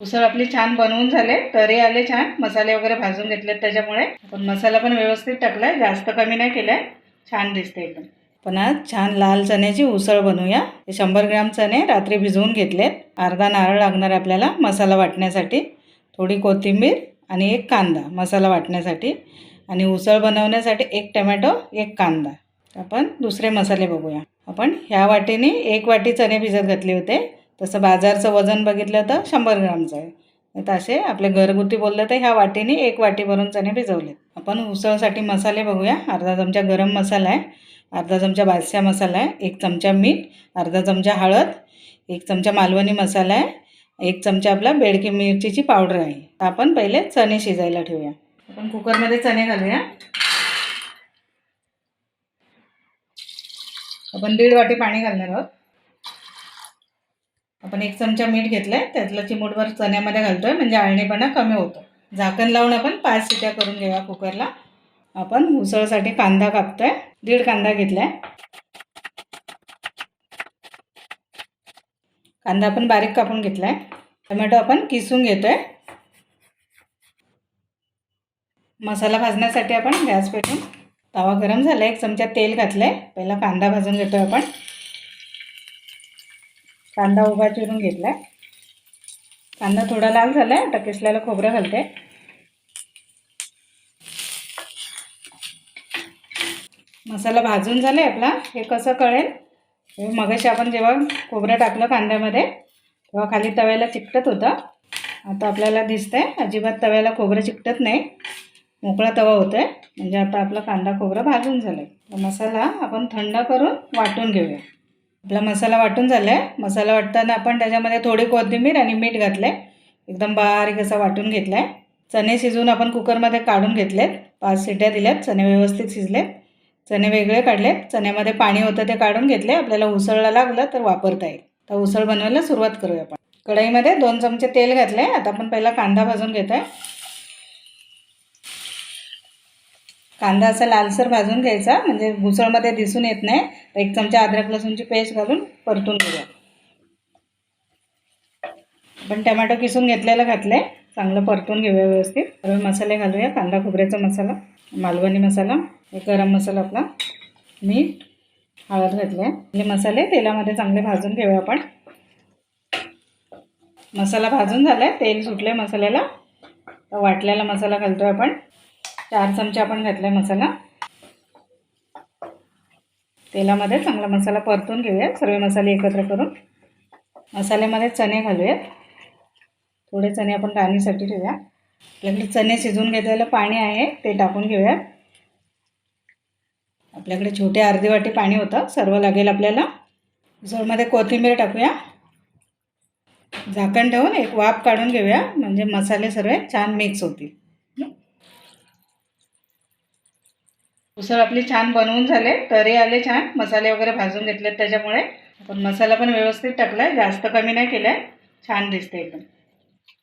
उसळ आपली छान बनवून झाले तरी आले छान मसाले वगैरे भाजून घेतलेत त्याच्यामुळे. पण मसाला पण व्यवस्थित टाकलाय जास्त कमी नाही केलाय छान दिसते एकदम. पण आज छान लाल चण्याची उसळ बनवूया. हे शंभर ग्राम चणे रात्री भिजवून घेतलेत. अर्धा नारळ लागणार आहे आपल्याला मसाला वाटण्यासाठी. थोडी कोथिंबीर आणि एक कांदा मसाला वाटण्यासाठी. आणि उसळ बनवण्यासाठी एक टमॅटो एक कांदा. आपण दुसरे मसाले बघूया. आपण ह्या वाटीने एक वाटी चणे भिजत घातले होते. तसं बाजारचं वजन बघितलं तर शंभर ग्रामचं आहे. तर असे आपले घरगुती बोललं तर ह्या वाटीने एक वाटी भरून चणे भिजवले. आपण उसळसाठी मसाले बघूया. अर्धा चमचा गरम मसाला आहे. अर्धा चमचा बादशा मसाला आहे. एक चमचा मीठ. अर्धा चमचा हळद. एक चमचा मालवणी मसाला आहे. एक चमचा आपला बेडकी मिरचीची पावडर आहे. तर आपण पहिले चणे शिजायला ठेवूया. आपण कुकरमध्ये चणे घालूया. आपण दीड वाटी पाणी घालणार आहोत. आपण एक चमचा मीठ घेतलं आहे त्यातलं चिमूटभर चण्यामध्ये घालतोय म्हणजे आळणीपणा कमी होतो. झाकण लावून आपण पाच शिट्या करून घेऊया कुकरला. आपण उसळसाठी कांदा कापतोय दीड कांदा घेतलाय. कांदा आपण बारीक कापून घेतलाय. टोमॅटो आपण किसून घेतोय. मसाला भाजण्यासाठी आपण गॅस पेटून तवा गरम झाला एक चमचा तेल घातलंय. पहिला कांदा भाजून घेतोय आपण. कांदा उभा चिरून आहे कांदा थोडा लाल झालाय आता किसल्याला खोबरं घालते. मसाला भाजून झालाय आपला हे कसं कळेल? हे मगाशी आपण जेव्हा खोबरं टाकलं कांद्यामध्ये तेव्हा खाली तव्याला चिकटत होतं. आता आपल्याला दिसतंय अजिबात तव्याला खोबरं चिकटत नाही. मोकळा तवा होतोय. म्हणजे आता आपला कांदा खोबरं भाजून झालं आहे मसाला आपण थंड करून वाटून घेऊया. आपला मसाला वाटून झाला आहे मसाला वाटताना आपण त्याच्यामध्ये थोडी कोथिंबीर आणि मीठ घातलं आहे एकदम बारीक असा वाटून घेतला आहे चणे शिजवून आपण कुकरमध्ये काढून घेतलेत. पाच सिट्या दिल्यात. चणे व्यवस्थित शिजलेत. चणे वेगळे काढलेत. चण्यामध्ये पाणी होतं ते काढून घेतले आपल्याला उसळला लागलं तर वापरता येईल. तर उसळ बनवायला सुरुवात करूया आपण. कढईमध्ये दोन चमचे तेल घातले आता आपण पहिला कांदा भाजून घेत आहे कांदा असा लालसर भाजून घ्यायचा म्हणजे घुसळमध्ये दिसून येत नाही तर एक चमचा अद्रक लसूणची पेस्ट घालून परतून घेऊया. आपण टमॅटो किसून घेतल्याला घातलं आहे चांगलं परतून घेऊया व्यवस्थित. सर्व मसाले घालूया कांदा खोबऱ्याचा मसाला मालवणी मसाला हे गरम मसाला आपला मीठ हळद घातले हे मसाले तेलामध्ये चांगले भाजून घेऊया आपण. मसाला भाजून झाला आहे तेल सुटले मसाल्याला तर वाटलेला मसाला घालतो आहे आपण. चार चमचे आपण घातला मसाला. तेलामध्ये चांगला मसाला परतून घेऊया सर्व मसाले एकत्र करून. मसाल्यामध्ये चणे घालूयात. थोडे चणे आपण राणीसाठी ठेवूया. आपल्याकडे चणे शिजवून घेतलेलं पाणी आहे ते टाकून घेऊया आपल्याकडे छोटे अर्धी वाटी पाणी होतं. सर्व लागेल आपल्याला. उसळमध्ये कोथिंबीर टाकूया. झाकण ठेवून एक वाफ काढून घेऊया. म्हणजे मसाले सर्व छान मिक्स होतील. उसळ आपली छान बनवून झाले तरी आले छान मसाले वगैरे भाजून घेतलेत त्याच्यामुळे. पण मसाला पण व्यवस्थित टाकला आहे जास्त कमी नाही केला आहे छान दिसते एकदम.